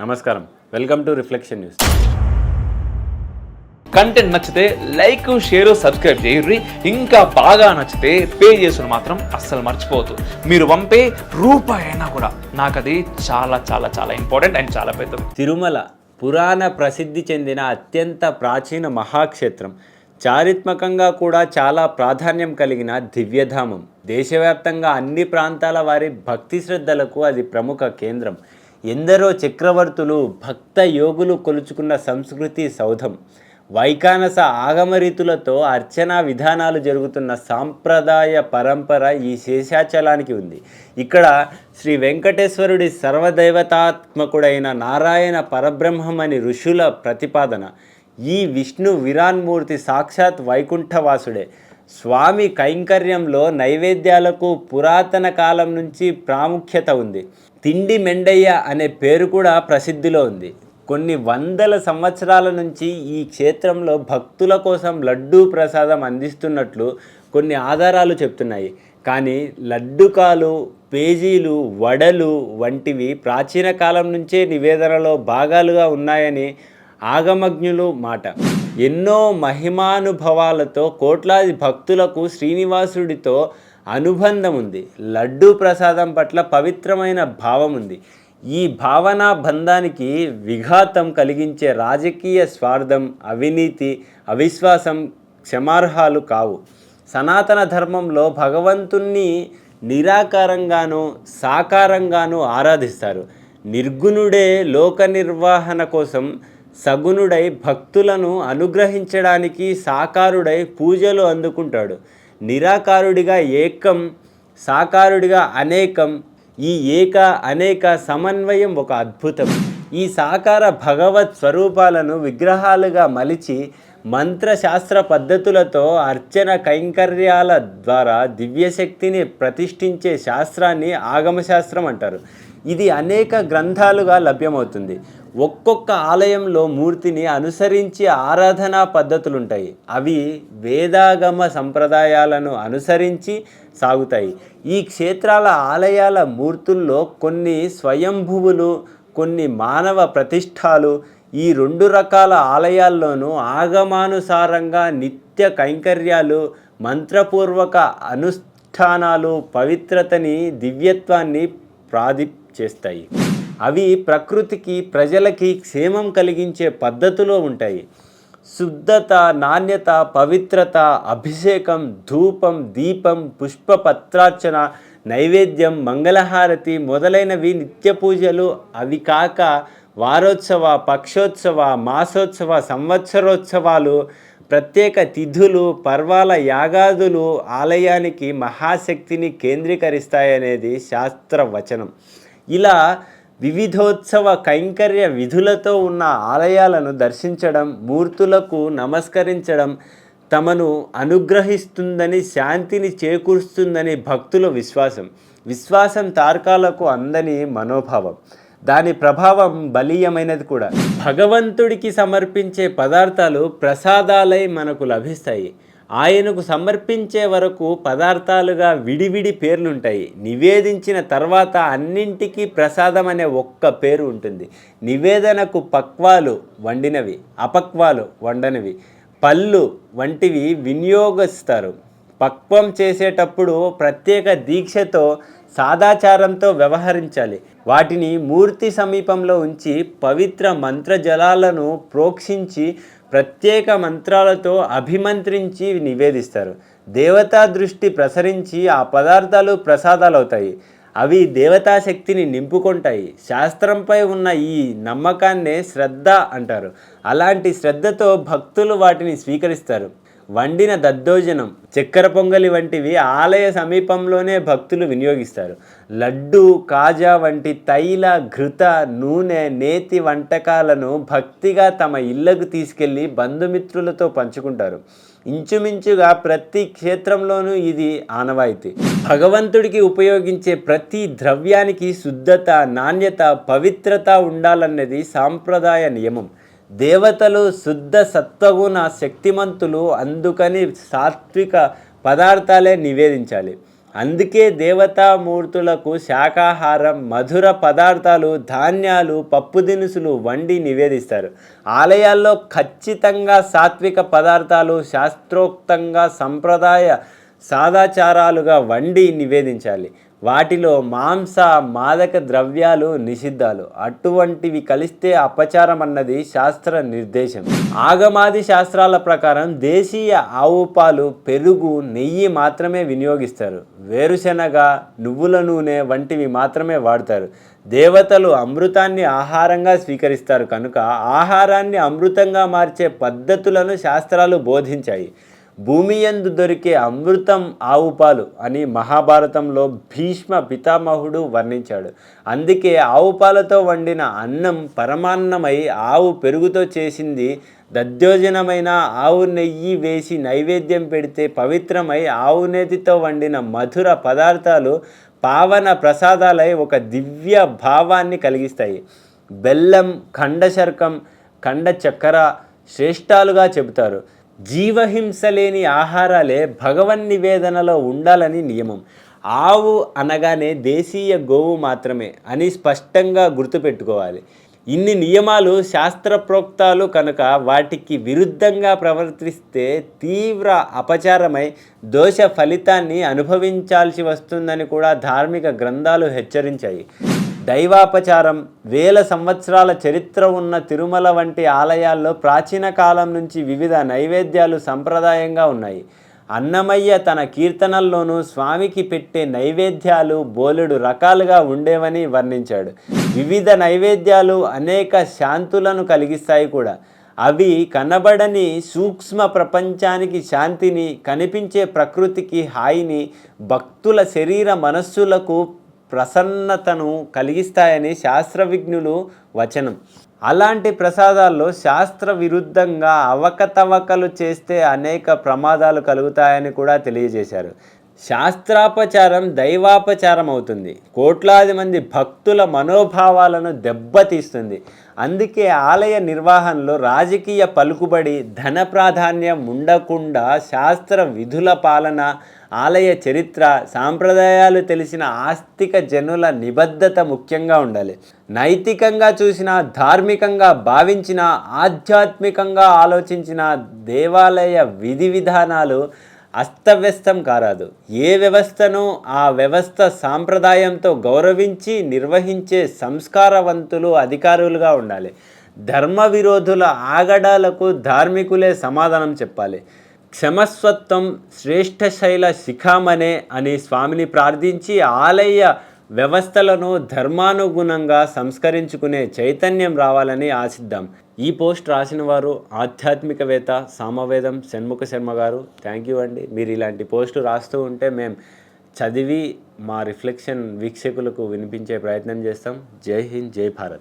నమస్కారం. Welcome to reflection news content నచ్చితే like share subscribe చేయర్రి. ఇంకా బాగా నచ్చితే పే చేసుకుని మాత్రం అస్సలు మర్చిపోవద్దు. మీరు పంపే రూపాయి అయినా కూడా నాకు అది చాలా చాలా చాలా ఇంపార్టెంట్ అండ్ చాలా పెద్దది. తిరుమల పురాణ ప్రసిద్ధి చెందిన అత్యంత ప్రాచీన మహాక్షేత్రం. చారిత్మకంగా కూడా చాలా ప్రాధాన్యం కలిగిన దివ్యధామం. దేశవ్యాప్తంగా అన్ని ప్రాంతాల వారి భక్తి శ్రద్ధలకు అది ప్రముఖ కేంద్రం. ఎందరో చక్రవర్తులు భక్త యోగులు కొలుచుకున్న సంస్కృతి సౌధం. వైకానస ఆగమరీతులతో అర్చనా విధానాలు జరుగుతున్న సాంప్రదాయ పరంపర ఈ శేషాచలానికి ఉంది. ఇక్కడ శ్రీ వెంకటేశ్వరుడి సర్వదైవతాత్మకుడైన నారాయణ పరబ్రహ్మమని ఋషుల ప్రతిపాదన. ఈ విష్ణు విరాన్మూర్తి సాక్షాత్ వైకుంఠవాసుడే. స్వామి కైంకర్యంలో నైవేద్యాలకు పురాతన కాలం నుంచి ప్రాముఖ్యత ఉంది. తిండి మెండయ్య అనే పేరు కూడా ప్రసిద్ధిలో ఉంది. కొన్ని వందల సంవత్సరాల నుంచి ఈ క్షేత్రంలో భక్తుల కోసం లడ్డూ ప్రసాదం అందిస్తున్నట్లు కొన్ని ఆధారాలు చెప్తున్నాయి. కానీ లడ్డుకాలు పేజీలు వడలు వంటివి ప్రాచీన కాలం నుంచే నివేదనలో భాగాలుగా ఉన్నాయని ఆగమజ్ఞులు మాట. ఎన్నో మహిమానుభవాలతో కోట్లాది భక్తులకు శ్రీనివాసుడితో అనుబంధం ఉంది లడ్డూ ప్రసాదం పట్ల పవిత్రమైన భావం ఉంది ఈ భావనా బంధానికి విఘాతం కలిగించే రాజకీయ స్వార్థం అవినీతి అవిశ్వాసం క్షమార్హాలు కావు. సనాతన ధర్మంలో భగవంతుణ్ణి నిరాకారంగాను సాకారంగాను ఆరాధిస్తారు. నిర్గుణుడే లోక నిర్వహణ కోసం సగుణుడై భక్తులను అనుగ్రహించడానికి సాకారుడై పూజలు అందుకుంటాడు. నిరాకారుడిగా ఏకం సాకారుడిగా అనేకం ఈ ఏక అనేక సమన్వయం ఒక అద్భుతం. ఈ సాకార భగవత్ స్వరూపాలను విగ్రహాలుగా మలిచి మంత్రశాస్త్ర పద్ధతులతో అర్చన కైంకర్యాల ద్వారా దివ్యశక్తిని ప్రతిష్ఠించే శాస్త్రాన్ని ఆగమశాస్త్రం అంటారు. ఇది అనేక గ్రంథాలుగా లభ్యమవుతుంది. ఒక్కొక్క ఆలయంలో మూర్తిని అనుసరించి ఆరాధనా పద్ధతులు ఉంటాయి అవి వేదాగమ సంప్రదాయాలను అనుసరించి సాగుతాయి. ఈ క్షేత్రాల ఆలయాల మూర్తుల్లో కొన్ని స్వయంభువులు కొన్ని మానవ ప్రతిష్టాలు ఈ రెండు రకాల ఆలయాల్లోనూ ఆగమానుసారంగా నిత్య కైంకర్యాలు మంత్రపూర్వక అనుష్ఠానాలు పవిత్రతని దివ్యత్వాన్ని ప్రాది చేస్తాయి. అవి ప్రకృతికి ప్రజలకి క్షేమం కలిగించే పద్ధతిలో ఉంటాయి. శుద్ధత నాణ్యత పవిత్రత అభిషేకం ధూపం దీపం పుష్పపత్రార్చన నైవేద్యం మంగళహారతి మొదలైనవి నిత్య పూజలు. అవి కాక వారోత్సవ పక్షోత్సవ మాసోత్సవ సంవత్సరోత్సవాలు ప్రత్యేక తిథులు పర్వాల యాగాదులు ఆలయానికి మహాశక్తిని కేంద్రీకరిస్తాయనేది శాస్త్రవచనం. ఇలా వివిధోత్సవ కైంకర్య విధులతో ఉన్న ఆలయాలను దర్శించడం మూర్తులకు నమస్కరించడం తమను అనుగ్రహిస్తుందని శాంతిని చేకూరుస్తుందని భక్తుల విశ్వాసం. విశ్వాసం తార్కాలకు అందని మనోభావం. దాని ప్రభావం బలీయమైనది కూడా. భగవంతుడికి సమర్పించే పదార్థాలు ప్రసాదాలై మనకు లభిస్తాయి. ఆయనకు సమర్పించే వరకు పదార్థాలుగా విడివిడి పేర్లుంటాయి. నివేదించిన తర్వాత అన్నింటికీ ప్రసాదం అనే ఒక్క పేరు ఉంటుంది. నివేదనకు పక్వాలు వండినవి అపక్వాలు వండనివి. పళ్ళు వంటివి వినియోగిస్తారు. పక్వం చేసేటప్పుడు ప్రత్యేక దీక్షతో సాదాచారంతో వ్యవహరించాలి. వాటిని మూర్తి సమీపంలో ఉంచి పవిత్ర మంత్రజలాలను ప్రోక్షించి ప్రత్యేక మంత్రాలతో అభిమంత్రించి నివేదిస్తారు. దేవతా దృష్టి ప్రసరించి ఆ పదార్థాలు ప్రసాదాలు అవుతాయి అవి దేవతాశక్తిని నింపుకుంటాయి. శాస్త్రంపై ఉన్న ఈ నమ్మకాన్నే శ్రద్ధ అంటారు. అలాంటి శ్రద్ధతో భక్తులు వాటిని స్వీకరిస్తారు. వండిన దద్దోజనం చక్కెర పొంగలి వంటివి ఆలయ సమీపంలోనే భక్తులు వినియోగిస్తారు. లడ్డు కాజా వంటి తైల ఘృత నూనె నేతి వంటకాలను భక్తిగా తమ ఇళ్ళకు తీసుకెళ్ళి బంధుమిత్రులతో పంచుకుంటారు. ఇంచుమించుగా ప్రతి క్షేత్రంలోనూ ఇది ఆనవాయితీ. భగవంతుడికి ఉపయోగించే ప్రతి ద్రవ్యానికి శుద్ధత నాణ్యత పవిత్రత ఉండాలన్నది సాంప్రదాయ నియమం. దేవతలు శుద్ధ సత్వగుణ శక్తిమంతులు అందుకని సాత్విక పదార్థాలే నివేదించాలి. అందుకే దేవతామూర్తులకు శాకాహారం మధుర పదార్థాలు ధాన్యాలు పప్పు దినుసులు వండి నివేదిస్తారు. ఆలయాల్లో ఖచ్చితంగా సాత్విక పదార్థాలు శాస్త్రోక్తంగా సంప్రదాయ సాదాచారాలుగా వండి నివేదించాలి. వాటిలో మాంస మాదక ద్రవ్యాలు నిషిద్ధాలు. అటువంటివి కలిస్తే అపచారం అన్నది శాస్త్ర నిర్దేశం. ఆగమాది శాస్త్రాల ప్రకారం దేశీయ ఆవు పాలు పెరుగు నెయ్యి మాత్రమే వినియోగిస్తారు. వేరుశెనగ నువ్వుల నూనె వంటివి మాత్రమే వాడతారు. దేవతలు అమృతాన్ని ఆహారంగా స్వీకరిస్తారు కనుక ఆహారాన్ని అమృతంగా మార్చే పద్ధతులను శాస్త్రాలు బోధించాయి. భూమి యందు దొరికే అమృతం ఆవు పాలు అని మహాభారతంలో భీష్మ పితామహుడు వర్ణించాడు. అందుకే ఆవు పాలతో వండిన అన్నం పరమాన్నమై ఆవు పెరుగుతో చేసింది. దద్యోజనమైన ఆవు నెయ్యి వేసి నైవేద్యం పెడితే పవిత్రమై ఆవు నేతితో వండిన మధుర పదార్థాలు పావన ప్రసాదాలై ఒక దివ్య భావాన్ని కలిగిస్తాయి. బెల్లం ఖండశర్కం ఖండ చక్కెర శ్రేష్టాలుగా చెబుతారు. జీవహింస లేని ఆహారాలే భగవన్ నివేదనలో ఉండాలని నియమం. ఆవు అనగానే దేశీయ గోవు మాత్రమే అని స్పష్టంగా గుర్తుపెట్టుకోవాలి. ఇన్ని నియమాలు శాస్త్రప్రోక్తాలు కనుక వాటికి విరుద్ధంగా ప్రవర్తిస్తే తీవ్ర అపచారమై దోష ఫలితాన్ని అనుభవించాల్సి వస్తుందని కూడా ధార్మిక గ్రంథాలు హెచ్చరించాయి. దైవాపచారం వేల సంవత్సరాల చరిత్ర ఉన్న తిరుమల వంటి ఆలయాల్లో ప్రాచీన కాలం నుంచి వివిధ నైవేద్యాలు సంప్రదాయంగా ఉన్నాయి. అన్నమయ్య తన కీర్తనల్లోనూ స్వామికి పెట్టే నైవేద్యాలు బోలెడు రకాలుగా ఉండేవని వర్ణించాడు. వివిధ నైవేద్యాలు అనేక శాంతులను కలిగిస్తాయి కూడా. అవి కనబడని సూక్ష్మ ప్రపంచానికి శాంతిని కనిపించే ప్రకృతికి హాయిని భక్తుల శరీర మనస్సులకు ప్రసన్నతను కలిగిస్తాయని శాస్త్రవిజ్ఞులు వచనం. అలాంటి ప్రసాదాల్లో శాస్త్ర విరుద్ధంగా అవకతవకలు చేస్తే అనేక ప్రమాదాలు కలుగుతాయని కూడా తెలియజేశారు. శాస్త్రాపచారం దైవాపచారం అవుతుంది కోట్లాది మంది భక్తుల మనోభావాలను దెబ్బతీస్తుంది. అందుకే ఆలయ నిర్వహణలో రాజకీయ పలుకుబడి ధన ప్రాధాన్యం ఉండకుండా శాస్త్ర విధుల పాలన ఆలయ చరిత్ర సాంప్రదాయాలు తెలిసిన ఆస్తిక జనుల నిబద్ధత ముఖ్యంగా ఉండాలి. నైతికంగా చూసిన ధార్మికంగా భావించిన ఆధ్యాత్మికంగా ఆలోచించిన దేవాలయ విధి విధానాలు అస్తవ్యస్తం కారాదు. ఏ వ్యవస్థను ఆ వ్యవస్థ సాంప్రదాయంతో గౌరవించి నిర్వహించే సంస్కారవంతులు అధికారులుగా ఉండాలి. ధర్మ విరోధుల ఆగడాలకు ధార్మికులే సమాధానం చెప్పాలి. క్షమస్వత్వం శ్రేష్టశైల శిఖామనే అని స్వామిని ప్రార్థించి ఆలయ వ్యవస్థలను ధర్మానుగుణంగా సంస్కరించుకునే చైతన్యం రావాలని ఆశిద్దాం. ఈ పోస్ట్ రాసిన వారు ఆధ్యాత్మికవేత్త సామవేదం షణ్ముఖ శర్మ గారు. థ్యాంక్ యూ అండి. మీరు ఇలాంటి పోస్టు రాస్తూ ఉంటే మేము చదివి మా రిఫ్లెక్షన్ వీక్షకులకు వినిపించే ప్రయత్నం చేస్తాం. జై హింద్ జై భారత్.